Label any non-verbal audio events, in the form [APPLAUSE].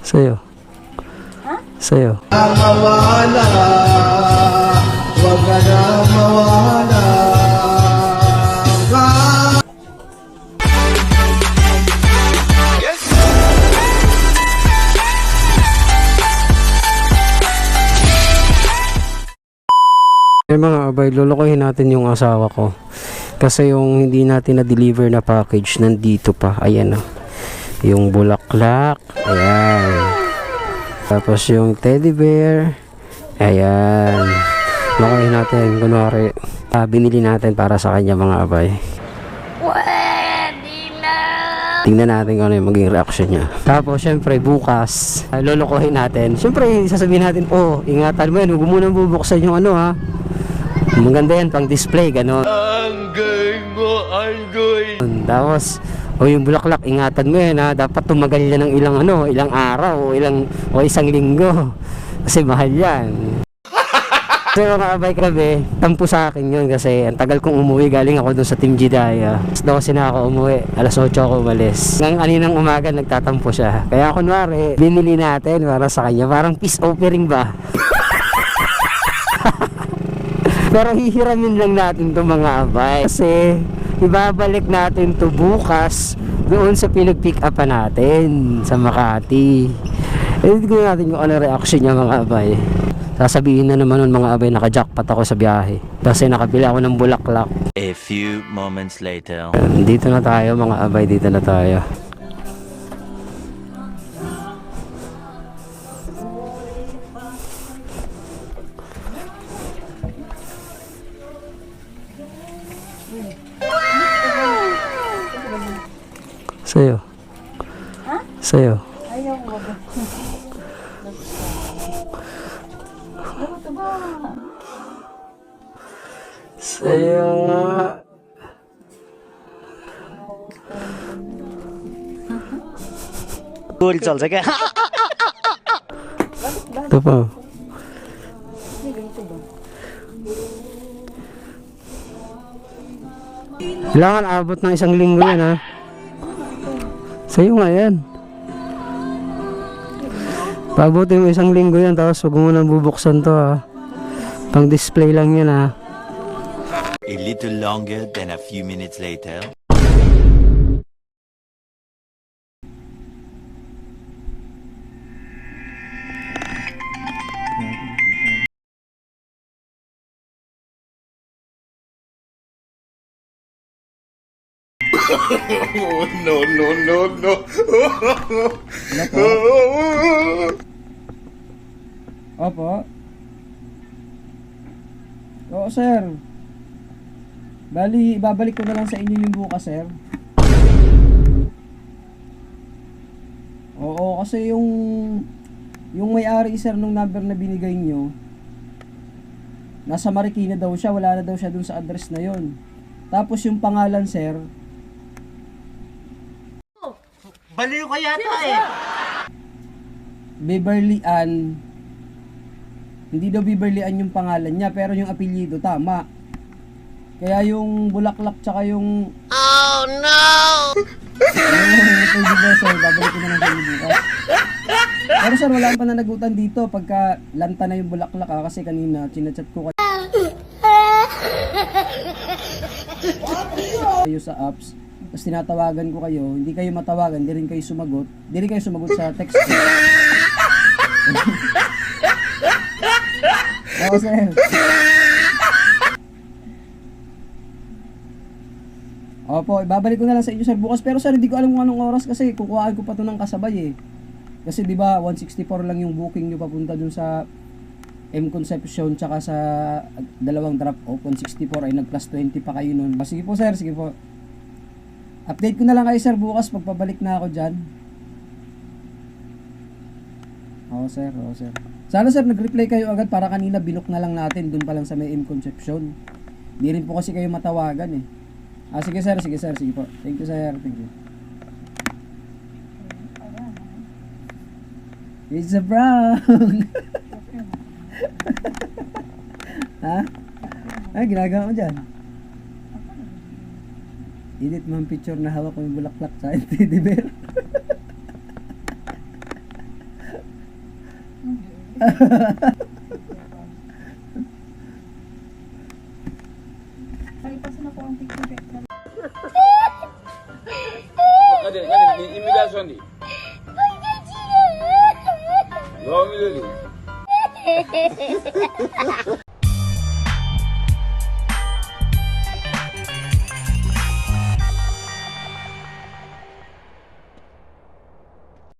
Sa'yo. Ha? Sa'yo. mawala Huwag ka na mawala Eh mga abay, lulukohin natin yung asawa ko. Kasi yung hindi natin na-deliver na package, nandito pa. Ayan na. Yung bulaklak. Ayan. Tapos yung teddy bear. Ayan. Lukohin natin. Kunwari, ah, binili natin para sa kanya mga abay. Tingnan natin kung ano yung maging reaction niya. Tapos, syempre, bukas, uh, lulukohin natin. Syempre, sasabihin natin, oh, ingatan mo yan, huwag mo munang bubuksan yung ano ha. Maganda yan, pang display, gano'n. Tapos, o yung bulaklak, ingatan mo yan ha. Dapat tumagal yan ng ilang ano, ilang araw, o ilang, o isang linggo. [LAUGHS] Kasi mahal yan. [LAUGHS] Kasi mga abay grabe, tampo sa akin yun kasi ang tagal kong umuwi galing ako doon sa Team Jidaya. Alas 12 na ako umuwi, alas 8 ako umalis. Nang aninang umaga nagtatampo siya. Kaya kunwari, binili natin para sa kanya, parang peace offering ba? [LAUGHS] Pero hihiramin lang natin to mga abay. Kasi ibabalik natin to bukas doon sa pinag-pick up natin sa Makati. Eh, hindi ko natin kung ano reaction niya mga abay. Sasabihin na naman nun mga abay, naka-jackpot ako sa biyahe. Kasi nakabili ako ng bulaklak. A few moments later. Dito na tayo mga abay, dito na tayo. Sa'yo. Ha? Sa'yo. Ayaw ko ba? Sa'yo nga. गोली चल्छ क्या Ito pa. Kailangan abot ng isang linggo yan ha. Sa'yo nga yan. Paabutin mo isang linggo yan tapos huwag mo nang bubuksan to ha. Pang display lang yan ha. A little longer than a few minutes later. [LAUGHS] No, no, no, no Opo. Oo, sir. Bali, babalik ko na lang sa inyo yung bukas, sir. Oo, kasi yung yung may-ari, sir, nung number na binigay nyo, nasa Marikina daw siya, wala na daw siya dun sa address na yon. Tapos yung pangalan, sir, Baliw ka yata eh. Beverly Ann. Hindi daw Beverly Ann yung pangalan niya pero yung apelyido tama. Kaya yung bulaklak tsaka yung oh no! Pwede ba sir? Babalik ko na lang bukas pero sir wala akong pananagutan dito pagka lanta na yung bulaklak ah, kasi kanina chinachat ko kayo [LAUGHS] sa apps tapos tinatawagan ko kayo, hindi kayo matawagan, hindi rin kayo sumagot, hindi rin kayo sumagot sa text ko. [LAUGHS] Oo, sir. Opo, ibabalik ko na lang sa inyo sir bukas. Pero sir, hindi ko alam kung anong oras kasi kukuhaan ko pa to ng kasabay eh. Kasi di ba 164 lang yung booking nyo papunta dun sa M Concepcion tsaka sa dalawang drop off 164 ay nag plus 20 pa kayo nun. Sige po sir, sige po. Update ko na lang kayo sir bukas pagpabalik na ako dyan. Oo sir, oo sir. Sana sir nag-reply kayo agad para kanina binok na lang natin dun pa lang sa may M Concepcion. Hindi rin po kasi kayo matawagan eh. Ah sige sir, sige sir, sige po. Thank you sir, thank you. It's a brown. [LAUGHS] ha? Ah, ginagawa mo dyan? Edit mo picture na hawak ko yung bulaklak sa [LAUGHS] teddy bear. Kalipasan ako ang picture. Kadin, kadin, imigrasyon di. Pagkachiyan! Gawin mo lili.